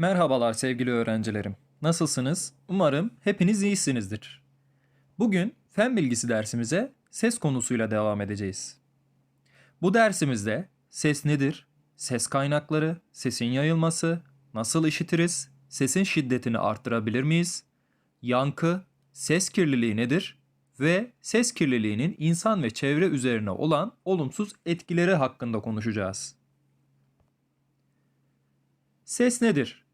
Merhabalar sevgili öğrencilerim. Nasılsınız? Umarım hepiniz iyisinizdir. Bugün fen bilgisi dersimize ses konusuyla devam edeceğiz. Bu dersimizde ses nedir? Ses kaynakları, sesin yayılması, nasıl işitiriz? Sesin şiddetini arttırabilir miyiz? Yankı, ses kirliliği nedir? Ve ses kirliliğinin insan ve çevre üzerine olan olumsuz etkileri hakkında konuşacağız. Ses nedir?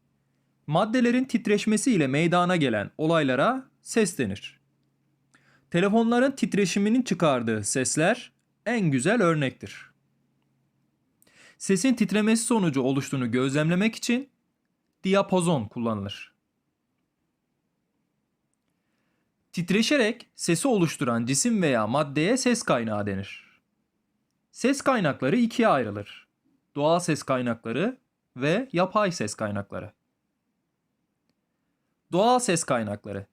Maddelerin titreşmesiyle meydana gelen olaylara ses denir. Telefonların titreşiminin çıkardığı sesler en güzel örnektir. Sesin titremesi sonucu oluştuğunu gözlemlemek için diapazon kullanılır. Titreşerek sesi oluşturan cisim veya maddeye ses kaynağı denir. Ses kaynakları ikiye ayrılır. Doğal ses kaynakları ve yapay ses kaynakları. Doğal ses kaynakları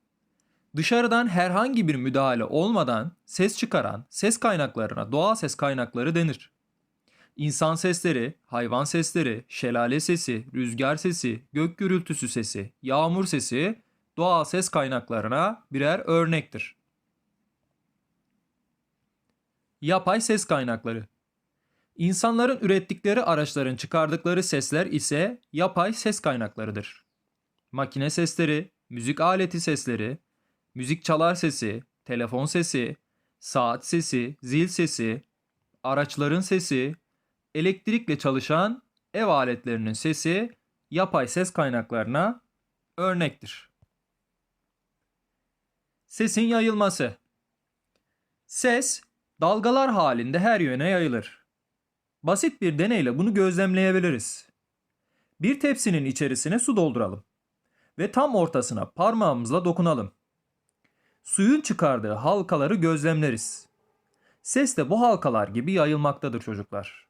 Dışarıdan herhangi bir müdahale olmadan ses çıkaran ses kaynaklarına doğal ses kaynakları denir. İnsan sesleri, hayvan sesleri, şelale sesi, rüzgar sesi, gök gürültüsü sesi, yağmur sesi doğal ses kaynaklarına birer örnektir. Yapay ses kaynakları İnsanların ürettikleri araçların çıkardıkları sesler ise yapay ses kaynaklarıdır. Makine sesleri, müzik aleti sesleri, müzik çalar sesi, telefon sesi, saat sesi, zil sesi, araçların sesi, elektrikle çalışan ev aletlerinin sesi yapay ses kaynaklarına örnektir. Sesin yayılması Ses dalgalar halinde her yöne yayılır. Basit bir deneyle bunu gözlemleyebiliriz. Bir tepsinin içerisine su dolduralım ve tam ortasına parmağımızla dokunalım. Suyun çıkardığı halkaları gözlemleriz. Ses de bu halkalar gibi yayılmaktadır çocuklar.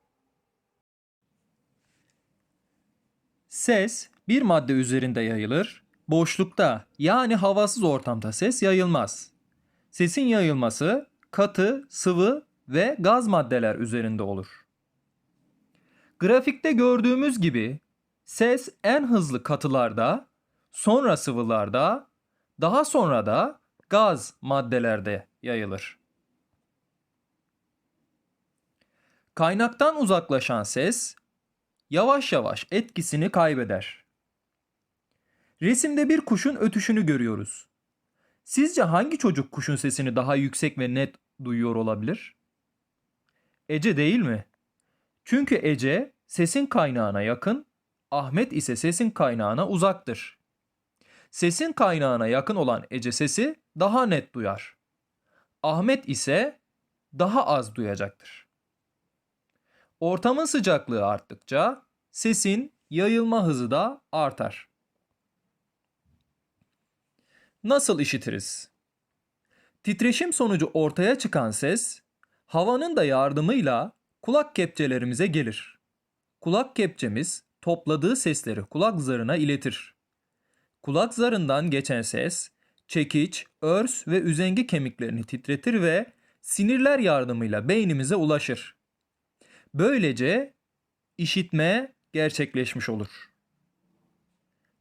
Ses bir madde üzerinde yayılır, boşlukta yani havasız ortamda ses yayılmaz. Sesin yayılması katı, sıvı ve gaz maddeler üzerinde olur. Grafikte gördüğümüz gibi ses en hızlı katılarda, sonra sıvılarda, daha sonra da gaz maddelerde yayılır. Kaynaktan uzaklaşan ses yavaş yavaş etkisini kaybeder. Resimde bir kuşun ötüşünü görüyoruz. Sizce hangi çocuk kuşun sesini daha yüksek ve net duyuyor olabilir? Ece değil mi? Çünkü Ece sesin kaynağına yakın, Ahmet ise sesin kaynağına uzaktır. Sesin kaynağına yakın olan Ece sesi daha net duyar. Ahmet ise daha az duyacaktır. Ortamın sıcaklığı arttıkça sesin yayılma hızı da artar. Nasıl işitiriz? Titreşim sonucu ortaya çıkan ses havanın da yardımıyla kulak kepçelerimize gelir. Kulak kepçemiz topladığı sesleri kulak zarına iletir. Kulak zarından geçen ses çekiç, örs ve üzengi kemiklerini titretir ve sinirler yardımıyla beynimize ulaşır. Böylece işitme gerçekleşmiş olur.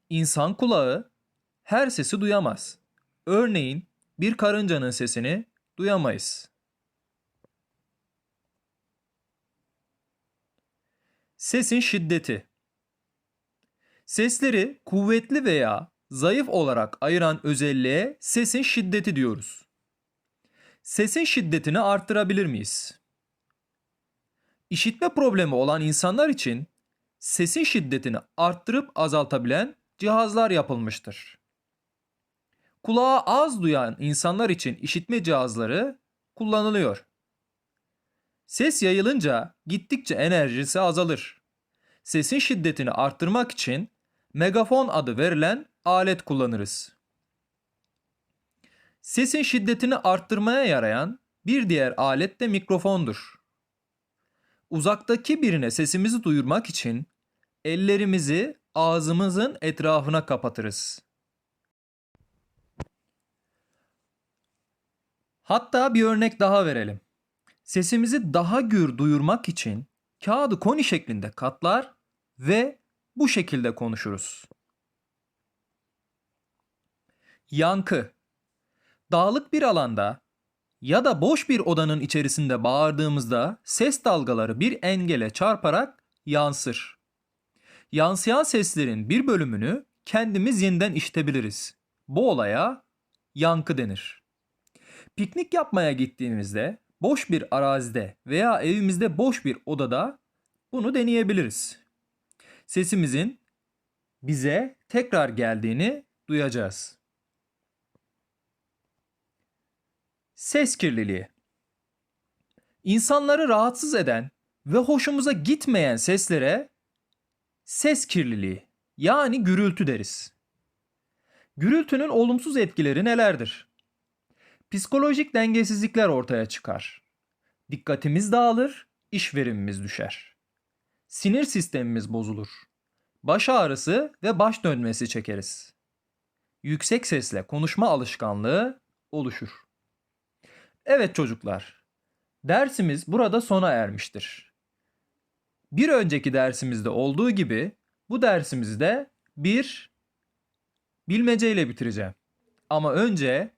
İnsan kulağı her sesi duyamaz. Örneğin bir karıncanın sesini duyamayız. Sesin şiddeti Sesleri kuvvetli veya zayıf olarak ayıran özelliğe sesin şiddeti diyoruz. Sesin şiddetini arttırabilir miyiz? İşitme problemi olan insanlar için sesin şiddetini arttırıp azaltabilen cihazlar yapılmıştır. Kulağa az duyan insanlar için işitme cihazları kullanılıyor. Ses yayılınca gittikçe enerjisi azalır. Sesin şiddetini arttırmak için megafon adı verilen alet kullanırız. Sesin şiddetini arttırmaya yarayan bir diğer alet de mikrofondur. Uzaktaki birine sesimizi duyurmak için ellerimizi ağzımızın etrafına kapatırız. Hatta bir örnek daha verelim. Sesimizi daha gür duyurmak için kağıdı koni şeklinde katlar ve bu şekilde konuşuruz. Yankı. Dağlık bir alanda ya da boş bir odanın içerisinde bağırdığımızda ses dalgaları bir engele çarparak yansır. Yansıyan seslerin bir bölümünü kendimiz yeniden işitebiliriz. Bu olaya yankı denir. Piknik yapmaya gittiğimizde boş bir arazide veya evimizde boş bir odada bunu deneyebiliriz. Sesimizin bize tekrar geldiğini duyacağız. Ses kirliliği. İnsanları rahatsız eden ve hoşumuza gitmeyen seslere ses kirliliği yani gürültü deriz. Gürültünün olumsuz etkileri nelerdir? Psikolojik dengesizlikler ortaya çıkar. Dikkatimiz dağılır, iş verimimiz düşer. Sinir sistemimiz bozulur. Baş ağrısı ve baş dönmesi çekeriz. Yüksek sesle konuşma alışkanlığı oluşur. Evet çocuklar, dersimiz burada sona ermiştir. Bir önceki dersimizde olduğu gibi bu dersimizi de bir bilmeceyle bitireceğim. Ama önce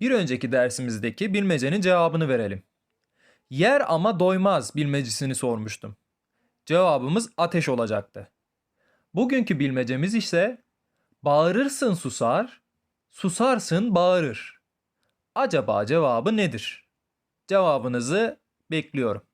bir önceki dersimizdeki bilmecenin cevabını verelim. Yer ama doymaz bilmecisini sormuştum. Cevabımız ateş olacaktı. Bugünkü bilmecemiz ise bağırırsın susar, susarsın bağırır. Acaba cevabı nedir? Cevabınızı bekliyorum.